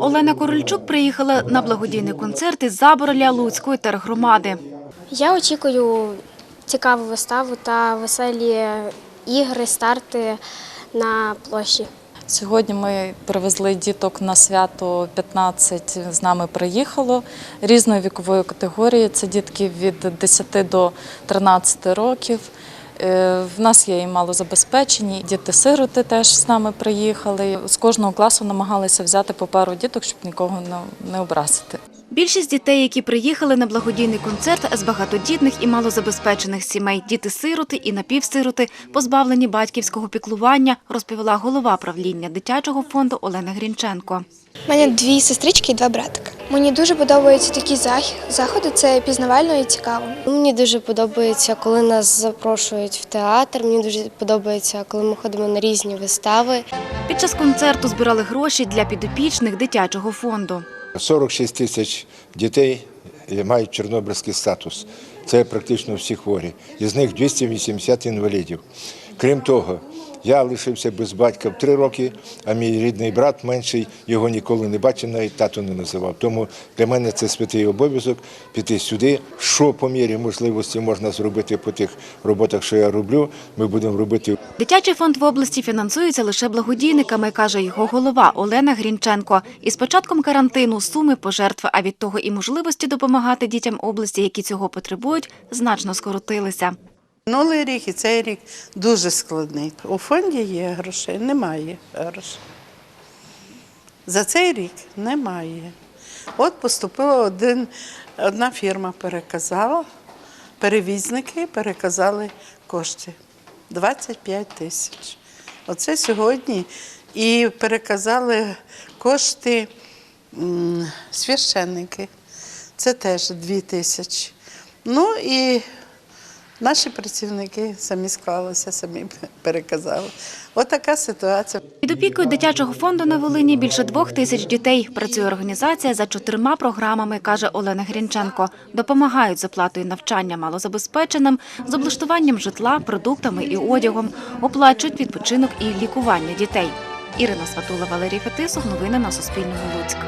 Олена Корольчук приїхала на благодійний концерт із Забороля Луцької тергромади. Я очікую цікаву виставу та веселі ігри, старти на площі. Сьогодні ми привезли діток на свято 15 з нами приїхало різної вікової категорії. Це дітки від 10 до 13 років. Е, В нас є і малозабезпечені, діти-сироти теж з нами приїхали. З кожного класу намагалися взяти по пару діток, щоб нікого не- не образити. Більшість дітей, які приїхали на благодійний концерт з багатодітних і малозабезпечених сімей, діти-сироти і напівсироти, позбавлені батьківського піклування, розповіла голова правління дитячого фонду Олена Грінченко. У мене дві сестрички і два братика. Мені дуже подобаються такі зах- заходи, це пізнавально і цікаво. Мені дуже подобається, коли нас запрошують в театр. Мені дуже подобається, коли ми ходимо на різні вистави. Під час концерту збирали гроші для підопічних дитячого фонду. 46 тисяч дітей мають чорнобильський статус. Це практично всі хворі. Із них 280 інвалідів. Крім того, я лишився без батька в три роки, а мій рідний брат менший його ніколи не бачив, навіть тато не називав. Тому для мене це святий обов'язок піти сюди. Що по мірі можливості можна зробити по тих роботах, що я роблю, ми будемо робити Дитячий фонд в області фінансується лише благодійниками, каже його голова Олена Грінченко. І з початком карантину суми пожертв, а від того і можливості допомагати дітям області, які цього потребують, значно скоротилися. Минулий рік і цей рік дуже складний. У фонді є грошей, немає грошей. За цей рік немає. От поступила один, одна фірма переказала, перевізники переказали кошти 25 тисяч. Оце сьогодні. І переказали кошти священники. Це теж 2 тисячі. Ну і Наші працівники самі склалися, самі переказали. Отака ситуація. Під опікою дитячого фонду на Волині більше двох тисяч дітей. Працює організація за чотирма програмами, каже Олена Грінченко. Допомагають з оплатою навчання малозабезпеченим, з облаштуванням житла, продуктами і одягом, оплачують відпочинок і лікування дітей. Ірина Сватула, Валерій Фетисов. Новини на Суспільному. Луцьк.